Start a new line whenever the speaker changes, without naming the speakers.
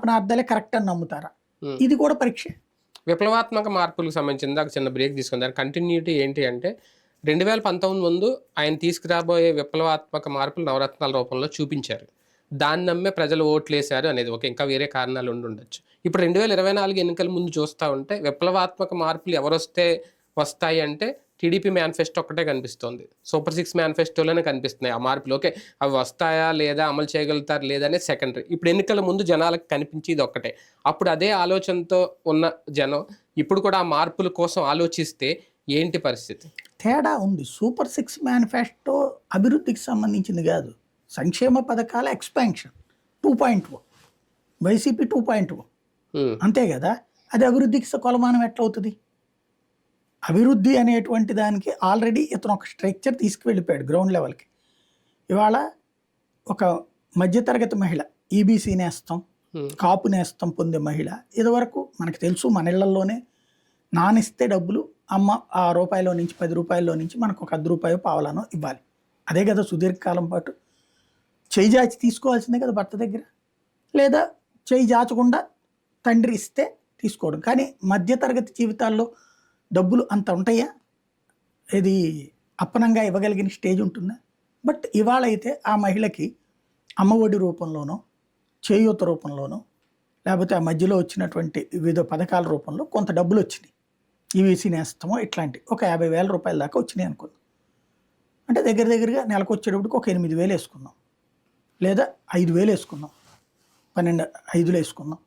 పదార్థాలే కరెక్ట్ అని నమ్ముతారా. ఇది కూడా పరీక్ష.
విప్లవాత్మక మార్పులకు సంబంధించిన దాకా చిన్న బ్రేక్ తీసుకుందాం కంటిన్యూటీ ఏంటి అంటే రెండు వేల పంతొమ్మిది ముందు ఆయన తీసుకురాబోయే విప్లవాత్మక మార్పులు నవరత్నాల రూపంలో చూపించారు. దాన్ని నమ్మే ప్రజలు ఓట్లేశారు అనేది ఒక ఇంకా వేరే కారణాలు ఉండి ఉండొచ్చు. ఇప్పుడు రెండు వేల ఇరవై నాలుగు ఎన్నికల ముందు చూస్తూ ఉంటే విప్లవాత్మక మార్పులు ఎవరొస్తే వస్తాయి అంటే టీడీపీ మేనిఫెస్టో ఒక్కటే కనిపిస్తుంది. సూపర్ సిక్స్ మేనిఫెస్టోలోనే కనిపిస్తున్నాయి ఆ మార్పులు. ఓకే అవి వస్తాయా లేదా అమలు చేయగలుగుతారు లేదనే సెకండరీ ఇప్పుడు ఎన్నికల ముందు జనాలకు కనిపించేది ఒక్కటే. అప్పుడు అదే ఆలోచనతో ఉన్న జనం ఇప్పుడు కూడా ఆ మార్పుల కోసం ఆలోచిస్తే ఏంటి పరిస్థితి?
తేడా ఉంది. సూపర్ సిక్స్ మేనిఫెస్టో అభివృద్ధికి సంబంధించింది కాదు. సంక్షేమ పథకాల expansion two point O YCP two point O అంతే కదా? అది అభివృద్ధికి కొలమానం ఎట్లవుతుంది అభివృద్ధి అనేటువంటి దానికి ఆల్రెడీ ఇతను ఒక స్ట్రక్చర్ తీసుకువెళ్ళిపోయాడు గ్రౌండ్ లెవెల్కి. ఇవాళ ఒక మధ్యతరగతి మహిళ E ఈబీసీ నేస్తం
ఉమ్,
కాపు నేస్తం పొందే మహిళ ఇదివరకు మనకు తెలుసు మన ఇళ్ళలోనే నానిస్తే డబ్బులు అమ్మ ఆ రూపాయలో నుంచి పది రూపాయల్లో నుంచి మనకు ఒక అర్ధ రూపాయో పావలానో ఇవ్వాలి. అదే కదా సుదీర్ఘకాలం పాటు. చేయి జాచి తీసుకోవాల్సిందే కదా భర్త దగ్గర. లేదా చేయి జాచకుండా తండ్రి ఇస్తే తీసుకోవడం. కానీ మధ్యతరగతి జీవితాల్లో డబ్బులు అంత ఉంటాయా? ఇది అప్పనంగా ఇవ్వగలిగిన స్టేజ్ ఉంటుందా? బట్ ఇవాళ అయితే ఆ మహిళకి అమ్మఒడి రూపంలోనో చేయూత రూపంలోనో లేకపోతే ఆ మధ్యలో వచ్చినటువంటి వివిధ పథకాల రూపంలో కొంత డబ్బులు వచ్చినాయి ఈవీసీ నేస్తమో ఇట్లాంటి ఒక యాభై వేల రూపాయల దాకా వచ్చినాయి అనుకుందాం. అంటే దగ్గర దగ్గరగా నెలకు వచ్చేటప్పటికి ఒక ఎనిమిది వేలు వేసుకుందాం. లేదా ఐదు వేలు వేసుకుందాం. పన్నెండు ఐదులు వేసుకుందాం.